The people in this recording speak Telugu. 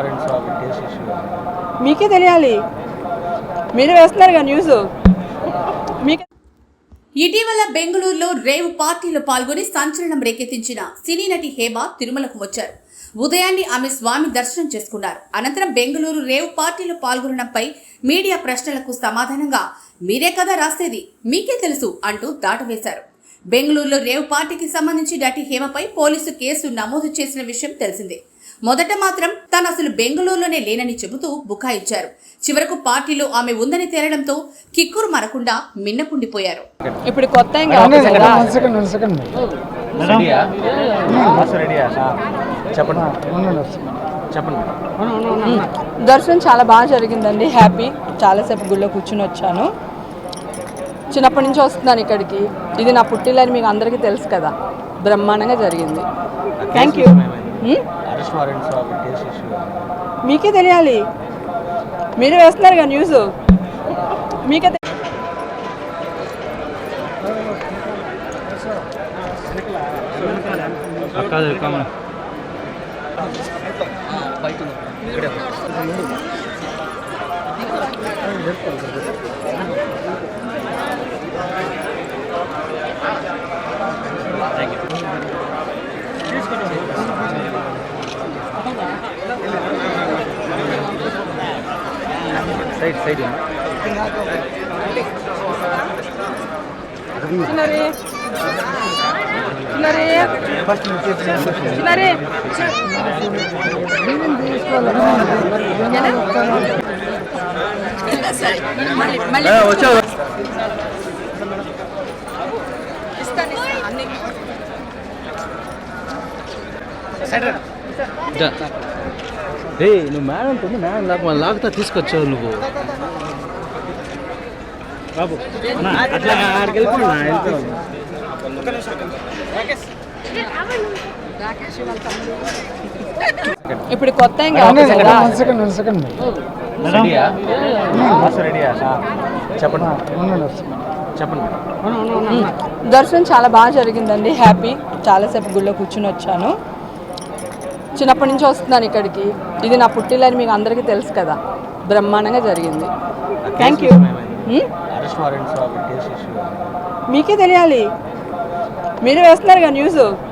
అరెస్ట్ వారెంట్స్ అవి కేసు ఇష్యూ మీకే తెలియాలి. మీరే వేస్తున్నారుగా న్యూస్. మీకే ఇటీవల బెంగళూరులో రేవ్ పార్టీలో పాల్గొని సంచలనం రేకెత్తించిన సినీ నటి హేమ తిరుమలకు వచ్చారు. ఉదయాన్నే ఆమె స్వామి దర్శనం చేసుకున్నారు. అనంతరం బెంగళూరు రేవ్ పార్టీలో పాల్గొనడంపై మీడియా ప్రశ్నలకు సమాధానంగా మీరే కదా రాసేది మీకే తెలుసు అంటూ దాటవేశారు. బెంగళూరులో రేవ్ పార్టీకి సంబంధించి నటి హేమపై పోలీసు కేసు నమోదు చేసిన విషయం తెలిసిందే. మొదట మాత్రం తాను అసలు బెంగళూరులోనే లేనని చెబుతూ బుకాయిచ్చారు. చివరకు పార్టీలో ఆమె ఉందని తేలడంతో కిక్కురు మరకుండా మిన్నకుండిపోయారు. ఇప్పుడు కొత్త ఏం కాదు కదా సెకండ్ వన్ సెకండ్. రెడీయా? బాస్ రెడీయా? చెప్పండి. చెప్పండి. దర్శనం చాలా బాగా జరిగిందండి. హ్యాపీ. చాలాసేపు గుళ్ళో కూర్చుని వచ్చాను. చిన్నప్పటి నుంచి వస్తున్నాను ఇక్కడికి. ఇది నా పుట్టిల్లని మీకు అందరికీ తెలుసు కదా. బ్రహ్మాండంగా జరిగింది. థ్యాంక్ యూ మీకే తెలియాలి. మీరే వేస్తున్నారుగా న్యూస్ మీకే తె- సైడ్ సైడ్ మళ్ళీ ఇస్తాను ఇస్తాను. అన్ని. ఏ నువ్వు మేడం ఉంది మేడం నాకు మళ్ళీ లాగుతా తీసుకొచ్చావు నువ్వు. బాబు అట్లా ఆడికి వెళ్ళిపోయినా ఇప్పుడు కొత్త ఏం కాదు కదా రెడీయా బాస్ రెడీయా చెప్పండి. చెప్పండి. దర్శనం చాలా బాగా జరిగిందండి. హ్యాపీ చాలాసేపు గుళ్ళో కూర్చుని వచ్చాను. చిన్నప్పటి నుంచి వస్తున్నాను ఇక్కడికి. ఇది నా పుట్టిల్లని మీకు అందరికీ తెలుసు కదా. బ్రహ్మాండంగా జరిగింది. Thank you case issue. మీకే తెలియాలి. మీరే వేస్తున్నారుగా న్యూస్. మీకే తె-